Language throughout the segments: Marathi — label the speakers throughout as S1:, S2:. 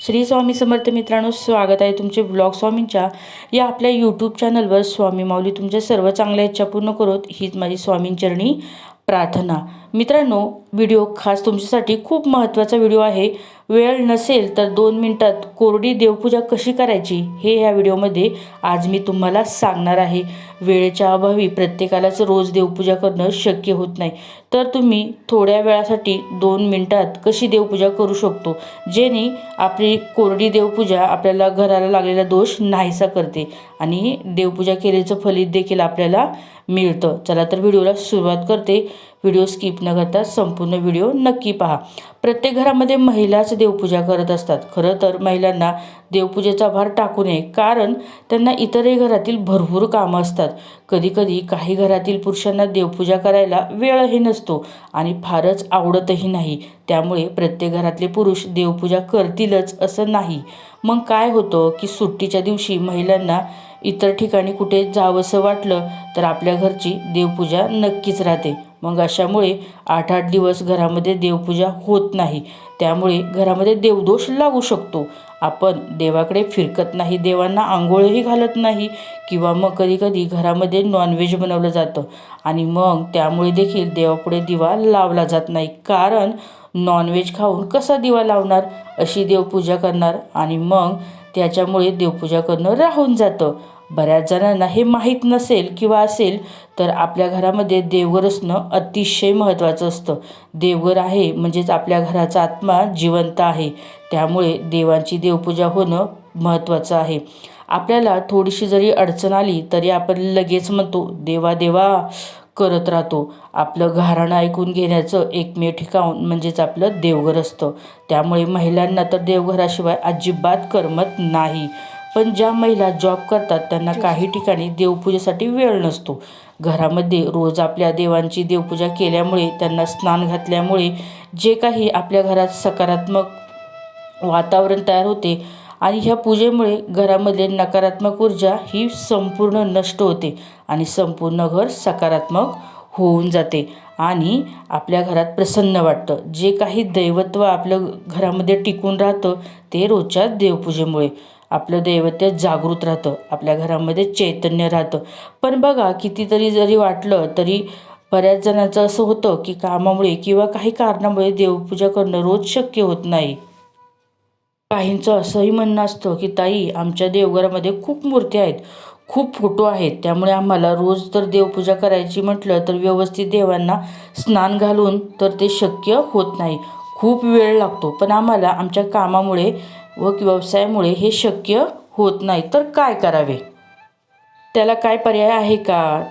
S1: श्री स्वामी समर्थ मित्रांनो स्वागत आहे तुमचे ब्लॉग स्वामींच्या या आपल्या यूट्यूब चॅनलवर स्वामी माऊली तुमच्या सर्व चांगल्या इच्छा पूर्ण करोत. हीच माझी स्वामींचरणी प्रार्थना. मित्रांनो व्हिडिओ खास तुमच्यासाठी खूप महत्त्वाचा व्हिडिओ आहे. वेळ नसेल तर दोन मिनटात कोरडी देवपूजा कशी करायची हे ह्या व्हिडिओमध्ये आज मी तुम्हाला सांगणार आहे. वेळेच्या अभावी प्रत्येकालाच रोज देवपूजा करणं शक्य होत नाही. तर तुम्ही थोड्या वेळासाठी दोन मिनटात कशी देवपूजा करू शकतो जेणे आपली कोरडी देवपूजा आपल्याला घराला लागलेला दोष नाहीसा करते आणि देवपूजा केल्याचं फलित देखील आपल्याला मिळतं. चला तर व्हिडिओला सुरुवात करते. व्हिडिओ स्किप न करता संपूर्ण व्हिडिओ नक्की पहा. प्रत्येक घरामध्ये महिलाच देवपूजा करत असतात. खरं तर महिलांना देवपूजेचा भार टाकू नये कारण त्यांना इतरही घरातील भरपूर कामं असतात. कधीकधी काही घरातील पुरुषांना देवपूजा करायला वेळही नसतो आणि फारच आवडतही नाही. त्यामुळे प्रत्येक घरातले पुरुष देवपूजा करतीलच असं नाही. मग काय होतं की सुट्टीच्या दिवशी महिलांना इतर ठिकाणी कुठे जावंसं वाटलं तर आपल्या घरची देवपूजा नक्कीच राहते. मग अशामुळे आठ आठ दिवस घरामध्ये देवपूजा होत नाही. त्यामुळे घरामध्ये देवदोष लागू शकतो. आपण देवाकडे फिरकत नाही देवांना आंघोळही घालत नाही किंवा मग कधीकधी घरामध्ये नॉनव्हेज बनवलं जातं. आणि मग त्यामुळे देखील देवापुढे दिवा लावला जात नाही. कारण नॉनव्हेज खाऊन कसा दिवा लावणार? अशी देवपूजा करणार आणि मग त्याच्यामुळे देवपूजा करणं राहून जातं. बऱ्याच जणांना हे माहीत नसेल किंवा असेल तर आपल्या घरामध्ये देवघर असणं अतिशय महत्त्वाचं असतं. देवघर आहे म्हणजेच आपल्या घराचा आत्मा जिवंत आहे. त्यामुळे देवांची देवपूजा होणं महत्त्वाचं आहे. आपल्याला थोडीशी जरी अडचण आली तरी आपण लगेच म्हणतो देवा देवा करत राहतो. आपलं घराणं ऐकून घेण्याचं एकमेव ठिकाण म्हणजेच आपलं देवघर असतं. त्यामुळे महिलांना तर देवघराशिवाय अजिबात करमत नाही. पण ज्या महिला जॉब करतात त्यांना काही ठिकाणी देवपूजेसाठी वेळ नसतो. घरामध्ये रोज आपल्या देवांची देवपूजा केल्यामुळे त्यांना स्नान घातल्यामुळे जे काही आपल्या घरात सकारात्मक वातावरण तयार होते आणि ह्या पूजेमुळे घरामध्ये नकारात्मक ऊर्जा ही संपूर्ण नष्ट होते आणि संपूर्ण घर सकारात्मक होऊन जाते आणि आपल्या घरात प्रसन्न वाटतं. जे काही दैवत्व आपलं घरामध्ये टिकून राहतं ते रोजच्या देवपूजेमुळे. आपलं दैवत्य जागृत राहतं आपल्या घरामध्ये चैतन्य राहतं. पण बघा कितीतरी जरी वाटलं तरी बऱ्याच जणांचं असं होतं की कामामुळे किंवा काही कारणामुळे देवपूजा करणं रोज शक्य होत नाही. काहींचं असंही म्हणणं असतं की ताई आमच्या देवघरामध्ये खूप मूर्ती आहेत खूप फोटो आहेत. त्यामुळे आम्हाला रोज तर देवपूजा करायची म्हटलं तर व्यवस्थित देवांना स्नान घालून तर ते शक्य होत नाही. खूप वेळ लागतो. पण आम्हाला आमच्या कामामुळे व व्यवसायामुळे हे शक्य होत नाही. तर काय करावे? त्याला काय पर्याय आहे का?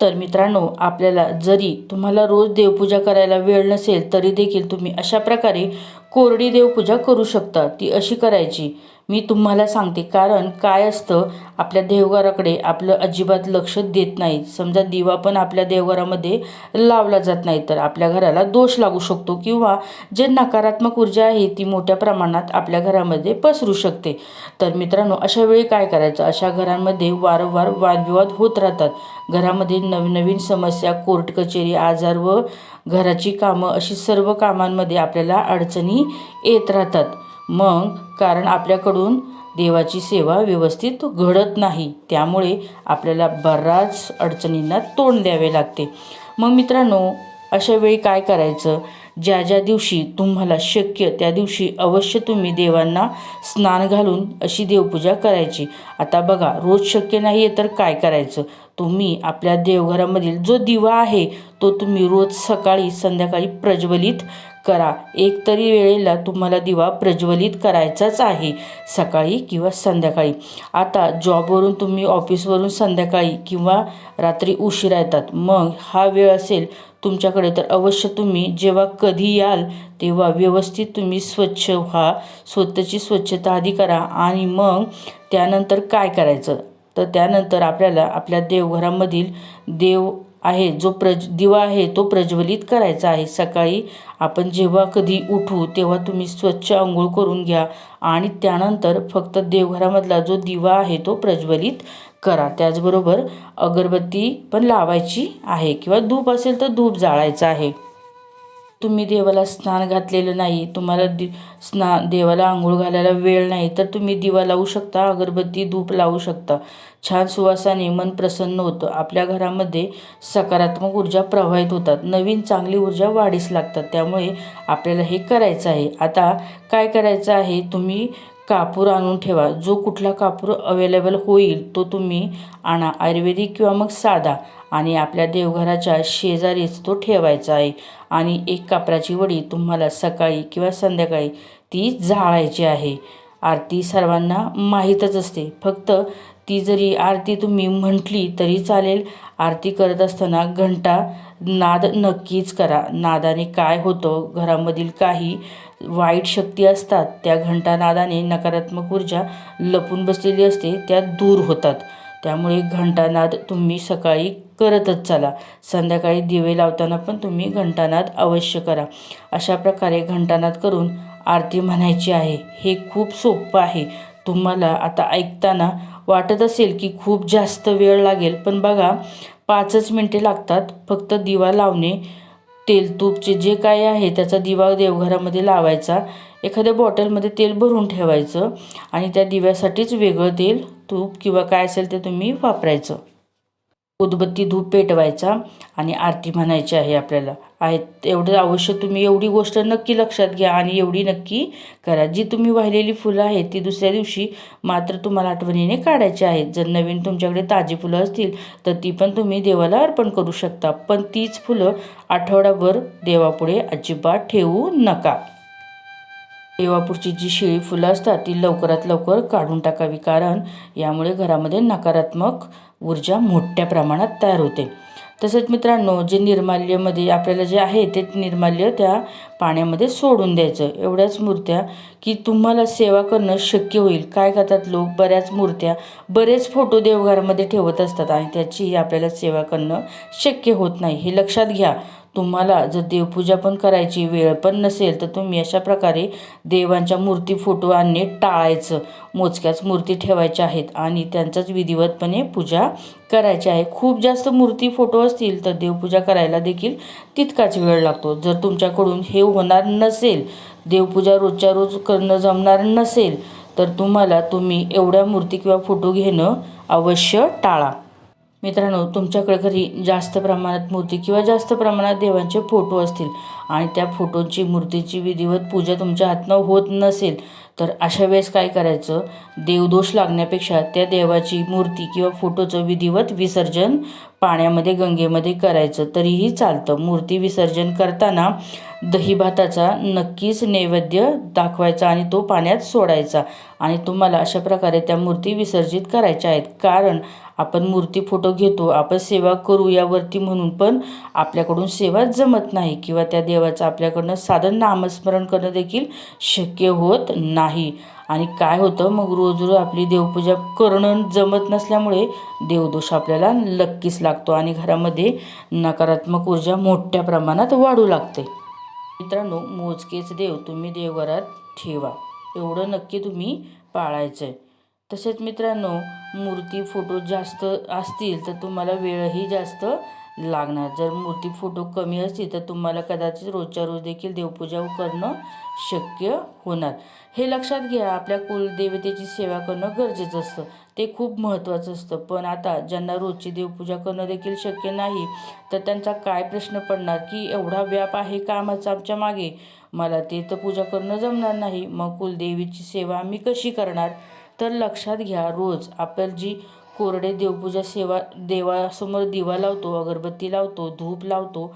S1: तर मित्रांनो आपल्याला जरी तुम्हाला रोज देवपूजा करायला वेळ नसेल तरी देखील तुम्ही अशा प्रकारे कोरडी देवपूजा करू शकता. ती अशी करायची मी तुम्हाला सांगते कारण काय असतं आपल्या देवघराकडे आपलं अजिबात लक्ष देत नाही. समजा दिवा पण आपल्या देवघरामध्ये लावला जात नाही तर आपल्या घराला दोष लागू शकतो किंवा जे नकारात्मक ऊर्जा आहे ती मोठ्या प्रमाणात आपल्या घरामध्ये पसरू शकते. तर मित्रांनो अशा वेळी काय करायचं? अशा घरांमध्ये वारंवार वादविवाद होत राहतात. घरामध्ये नवनवीन समस्या कोर्ट कचेरी आजार व घराची कामं अशी सर्व कामांमध्ये आपल्याला अडचणी येत राहतात. मग कारण आपल्याकडून देवाची सेवा व्यवस्थित घडत नाही त्यामुळे आपल्याला बऱ्याच अडचणींना तोंड द्यावे लागते. मग मित्रांनो अशा वेळी काय करायचं? ज्या ज्या दिवशी तुम्हाला शक्य त्या दिवशी अवश्य तुम्ही देवांना स्नान घालून अशी देवपूजा करायची. आता बघा रोज शक्य नाही आहे तर काय करायचं? तुम्ही आपल्या देवघरामधील जो दिवा आहे तो तुम्ही रोज सकाळी संध्याकाळी प्रज्वलित करा. एक तरी वेळेला तुम्हाला दिवा प्रज्वलित करायचाच आहे सकाळी किंवा संध्याकाळी. आता जॉबवरून तुम्ही ऑफिसवरून संध्याकाळी किंवा रात्री उशिरा येतात. मग हा वेळ असेल तुमच्याकडे तर अवश्य तुम्ही जेव्हा कधी याल तेव्हा व्यवस्थित तुम्ही स्वच्छ व्हा स्वतःची स्वच्छता आधी करा आणि मग त्यानंतर काय करायचं? तर त्यानंतर आपल्याला आपल्या देवघरामधील देव आहे जो प्रज दिवा आहे तो प्रज्वलित करायचा आहे. सकाळी आपण जेव्हा कधी उठू तेव्हा तुम्ही स्वच्छ आंघोळ करून घ्या आणि त्यानंतर फक्त देवघरामधला जो दिवा आहे तो प्रज्वलित करा. त्याचबरोबर अगरबत्ती पण लावायची आहे किंवा धूप असेल तर धूप जाळायचं आहे. तुम्ही देवाला स्नान घातलेलं नाही तुम्हाला दि स्ना देवाला आंघोळ घालायला वेळ नाही तर तुम्ही दिवा लावू शकता अगरबत्ती धूप लावू शकता. छान सुवासाने मन प्रसन्न होतं. आपल्या घरामध्ये सकारात्मक ऊर्जा प्रवाहित होतात. नवीन चांगली ऊर्जा वाढीस लागतात. त्यामुळे आपल्याला हे करायचं आहे. आता काय करायचं आहे? तुम्ही कापूर आणून ठेवा. जो कुठला कापूर अवेलेबल होईल तो तुम्ही आणा. आयुर्वेदिक किंवा मग साधा. आणि आपल्या देवघराच्या शेजारीच तो ठेवायचा आहे. आणि एक कापराची वडी तुम्हाला सकाळी किंवा संध्याकाळी ती जाळायची आहे. आरती सर्वांना माहीतच असते. फक्त ती जरी आरती तुम्ही म्हटली तरी चालेल. आरती करत असताना घंटा नाद नक्कीच करा. नादाने काय होतं घरामधील काही वाईट शक्ती असतात त्या घंटा नादाने नकारात्मक ऊर्जा लपून बसलेली असते त्या दूर होतात. त्यामुळे घंटानाद तुम्ही सकाळी करतच चला. संध्याकाळी दिवे लावताना पण तुम्ही घंटानाद अवश्य करा. अशा प्रकारे घंटानाद करून आरती म्हणायची आहे. हे खूप सोपं आहे. तुम्हाला आता ऐकताना वाटत असेल की खूप जास्त वेळ लागेल पण बघा पाचच मिनटे लागतात फक्त दिवा लावणे. तेलतूपचे जे काय आहे त्याचा दिवा देवघरामध्ये लावायचा. एखाद्या बॉटलमध्ये तेल भरून ठेवायचं आणि त्या दिव्यासाठीच वेगळं तेल तूप किंवा काय असेल ते तुम्ही वापरायचं. उदबत्ती धूप पेटवायचा आणि आरती म्हणायची आहे आपल्याला. आहे एवढं अवश्य तुम्ही एवढी गोष्ट नक्की लक्षात घ्या आणि एवढी नक्की करा. जी तुम्ही वाहिलेली फुलं आहेत ती दुसऱ्या दिवशी मात्र तुम्हाला आठवणीने काढायची आहेत. जर नवीन तुमच्याकडे ताजी फुलं असतील तर ती पण तुम्ही देवाला अर्पण करू शकता. पण तीच फुलं आठवडाभर देवापुढे अजिबात ठेवू नका. देवापुरची जी शिळी फुलं असतात ती लवकरात लवकर काढून टाकावी. कारण यामुळे घरामध्ये नकारात्मक ऊर्जा मोठ्या प्रमाणात तयार होते. तसेच मित्रांनो जे निर्माल्यमध्ये आपल्याला जे आहे ते निर्माल्य त्या पाण्यामध्ये सोडून द्यायचं. एवढ्याच मूर्त्या की तुम्हाला सेवा करणं शक्य होईल. काय करतात लोक? बऱ्याच मूर्त्या बरेच फोटो देवघरामध्ये ठेवत असतात आणि त्याची आपल्याला सेवा करणं शक्य होत नाही. हे लक्षात घ्या. तुम्हाला जर देवपूजा पण करायची वेळ पण नसेल तर तुम्ही अशा प्रकारे देवांच्या मूर्ती फोटो आणणे टाळायचं मोजक्याच मूर्ती ठेवायच्या आहेत आणि त्यांचाच विधिवतपणे पूजा करायची आहे. खूप जास्त मूर्ती फोटो असतील तर देवपूजा करायला देखील तितकाच वेळ लागतो. जर तुमच्याकडून हे होणार नसेल देवपूजा रोजच्या रोज करणं जमणार नसेल तर तुम्हाला तुम्ही एवढ्या मूर्ती किंवा फोटो घेणं अवश्य टाळा. मित्रांनो तुमच्याकडे घरी जास्त प्रमाणात मूर्ती किंवा जास्त प्रमाणात देवांचे फोटो असतील आणि त्या फोटोंची मूर्तीची विधिवत पूजा तुमच्या हातनं होत नसेल तर अशा वेळेस काय करायचं? देवदोष लागण्यापेक्षा त्या देवाची मूर्ती किंवा फोटोचं विधिवत विसर्जन पाण्यामध्ये गंगेमध्ये करायचं तरीही चालतं. मूर्ती विसर्जन करताना दहीभाताचा नक्कीच नैवेद्य दाखवायचा आणि तो पाण्यात सोडायचा. आणि तुम्हाला अशा प्रकारे त्या मूर्ती विसर्जित करायच्या आहेत. कारण आपण मूर्ती फोटो घेतो आपण सेवा करू यावरती म्हणून पण आपल्याकडून सेवा जमत नाही किंवा त्या देवाचं आपल्याकडनं साधन नामस्मरण करणं देखील शक्य होत नाही. आणि काय होतं मग रोज रोज आपली देवपूजा करणं जमत नसल्यामुळे देवदोष आपल्याला नक्कीच लागतो आणि घरामध्ये नकारात्मक ऊर्जा मोठ्या प्रमाणात वाढू लागते. मित्रांनो मोजकेच देव तुम्ही देवघरात ठेवा. एवढं नक्की तुम्ही पाळायचं आहे तसेच मित्रांनो मूर्ती फोटो जास्त असतील तर तुम्हाला वेळही जास्त लागणार. जर मूर्ती फोटो कमी असतील तर तुम्हाला कदाचित रोजच्या रोज देखील देवपूजा करणं शक्य होणार. हे लक्षात घ्या आपल्या कुलदेवतेची सेवा करणं गरजेचं असतं. ते खूप महत्त्वाचं असतं. पण आता ज्यांना रोजची देवपूजा करणं देखील शक्य नाही तर त्यांचा काय प्रश्न पडणार की एवढा व्याप आहे कामाचा आमच्या मागे? मला ते तर पूजा करणं जमणार नाही. मग कुलदेवीची सेवा आम्ही कशी करणार? तर लक्षात घ्या रोज आपण जी कोरडे देवपूजा सेवा देवासमोर दिवा लावतो अगरबत्ती लावतो धूप लावतो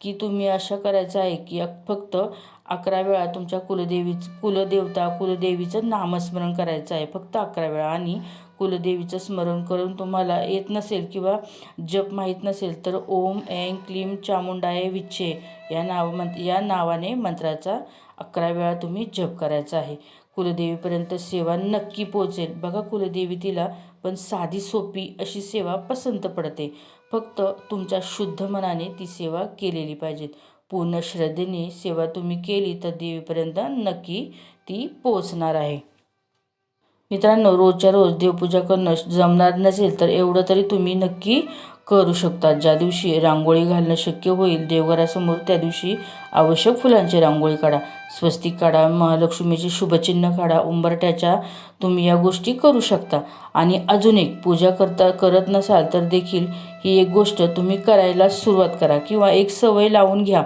S1: की तुम्ही अशा करायचं आहे की फक्त अकरा वेळा तुमच्या कुलदेवीच कुलदेवता कुलदेवीचं नामस्मरण करायचं आहे फक्त अकरा वेळा. आणि कुलदेवीचं स्मरण करून तुम्हाला येत नसेल किंवा जप माहीत नसेल तर ओम ऐं क्लीम चामुंडाय विच्छे या नाव मंत या नावाने मंत्राचा अकरा वेळा तुम्ही जप करायचा आहे. कुलदेवीपर्यंत सेवा नक्की पोचेल बघा कुलदेवी तिला पण साधी सोपी अशी सेवा पसंत पडते. फक्त तुमच्या शुद्ध मनाने ती सेवा केलेली पाहिजेत. पूर्ण श्रद्धेने सेवा तुम्ही केली तर देवीपर्यंत नक्की ती पोचणार आहे. मित्रांनो रोजच्या रोज देवपूजा करणं जमणार नसेल तर एवढं तरी तुम्ही नक्की करू शकतात. ज्या दिवशी रांगोळी घालणं शक्य होईल देवघरासमोर त्या दिवशी आवश्यक फुलांची रांगोळी काढा. स्वस्तिक काढा महालक्ष्मीचे शुभचिन्ह काढा उंबरट्याच्या तुम्ही या गोष्टी करू शकता. आणि अजून एक पूजा करता करत नसाल तर देखील ही एक गोष्ट तुम्ही करायला सुरुवात करा किंवा एक सवय लावून घ्या.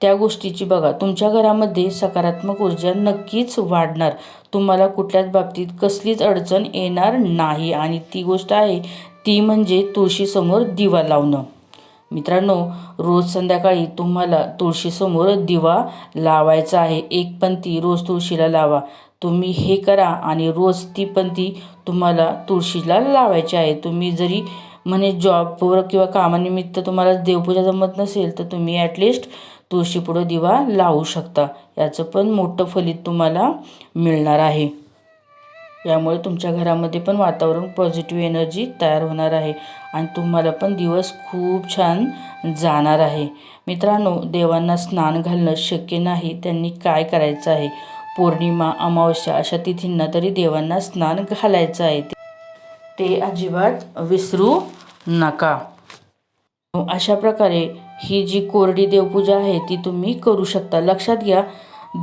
S1: त्या गोष्टीची बघा तुमच्या घरामध्ये सकारात्मक ऊर्जा नक्कीच वाढणार. तुम्हाला कुठल्याच बाबतीत कसलीच अडचण येणार नाही. आणि ती गोष्ट आहे ती म्हणजे तुळशीसमोर दिवा लावणं. मित्रांनो रोज संध्याकाळी तुम्हाला तुळशीसमोर दिवा लावायचा आहे. एक पंथी रोज तुळशीला लावा. तुम्ही हे करा आणि रोज ती पंथी तुम्हाला तुळशीला लावायची आहे. तुम्ही जरी म्हणे जॉबवर किंवा कामानिमित्त तुम्हाला देवपूजा जमत नसेल तर तुम्ही ॲटलिस्ट तुळशीपुढं दिवा लावू शकता. याचं पण मोठं फलित तुम्हाला मिळणार आहे. यामुळे तुमच्या घरामध्ये पण वातावरण पॉझिटिव्ह एनर्जी तयार होणार आहे. आणि तुम्हाला पण दिवस खूप छान जाणार आहे. मित्रांनो देवांना स्नान घालणं शक्य नाही. त्यांनी काय करायचं आहे? पौर्णिमा अमावस्या अशा तिथींना तरी देवांना स्नान घालायचं आहे. ते अजिबात विसरू नका. अशा प्रकारे ही जी कोरडी देवपूजा आहे ती तुम्ही करू शकता. लक्षात घ्या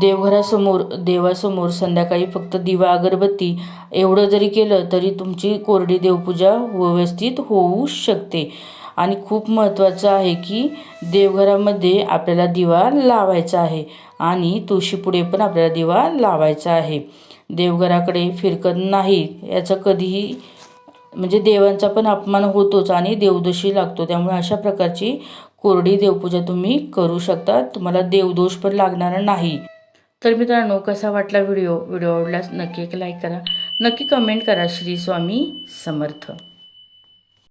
S1: देवघरासमोर देवासमोर संध्याकाळी फक्त दिवा अगरबत्ती एवढं जरी केलं तरी तुमची कोरडी देवपूजा व्यवस्थित होऊ शकते. आणि खूप महत्त्वाचं आहे की देवघरामध्ये आपल्याला दिवा लावायचा आहे आणि तुळशीपुढे पण आपल्याला दिवा लावायचा आहे. देवघराकडे फिरकत नाही याचं कधीही म्हणजे देवांचा पण अपमान होतोच आणि देवदोषी लागतो. त्यामुळे अशा प्रकारची कोरडी देवपूजा तुम्ही करू शकता. तुम्हाला देवदोष पण लागणार नाही. तर मित्रांनो कसा वाटला व्हिडिओ? व्हिडिओ आवडल्यास नक्की एक लाईक करा. नक्की कमेंट करा श्री स्वामी समर्थ.